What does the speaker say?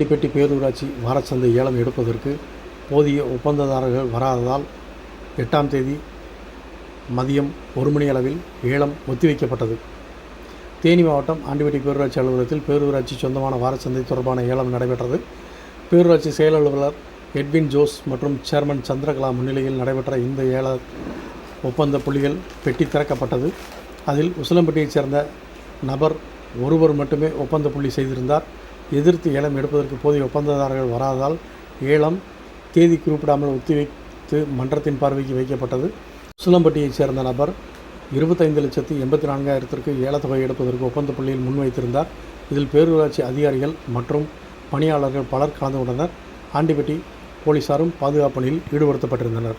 ஆண்டிப்பட்டி பேரூராட்சி வாரச்சந்தை ஏலம் எடுப்பதற்கு போதிய ஒப்பந்ததாரர்கள் வராததால் எட்டாம் தேதி மதியம் ஒரு மணி அளவில் ஏலம் ஒத்திவைக்கப்பட்டது. தேனி மாவட்டம் ஆண்டிபட்டி பேரூராட்சி அலுவலகத்தில் பேரூராட்சி சொந்தமான வாரச்சந்தை தொடர்பான ஏலம் நடைபெற்றது. பேரூராட்சி செயல் அலுவலர் எட்வின் ஜோஸ் மற்றும் சேர்மன் சந்திரகலா முன்னிலையில் நடைபெற்ற இந்த ஏல ஒப்பந்த புள்ளிகள் பெட்டி திறக்கப்பட்டது. அதில் உசிலம்பட்டியைச் சேர்ந்த நபர் ஒருவர் மட்டுமே ஒப்பந்த புள்ளி செய்திருந்தார். எதிர்த்து ஏலம் எடுப்பதற்கு போதிய ஒப்பந்ததாரர்கள் வராததால் ஏலம் தேதி குறிப்பிடாமல் ஒத்திவைத்து மன்றத்தின் பார்வைக்கு வைக்கப்பட்டது. சுலம்பட்டியைச் சேர்ந்த நபர் இருபத்தைந்து லட்சத்தி எண்பத்தி நான்காயிரத்திற்கு ஏலத்தொகை எடுப்பதற்கு ஒப்பந்த புள்ளியில் முன்வைத்திருந்தார். இதில் பேரூராட்சி அதிகாரிகள் மற்றும் பணியாளர்கள் பலர் கலந்து கொண்டனர். ஆண்டிப்பட்டி போலீசாரும் பாதுகாப்பு பணியில் ஈடுபடுத்தப்பட்டிருந்தனர்.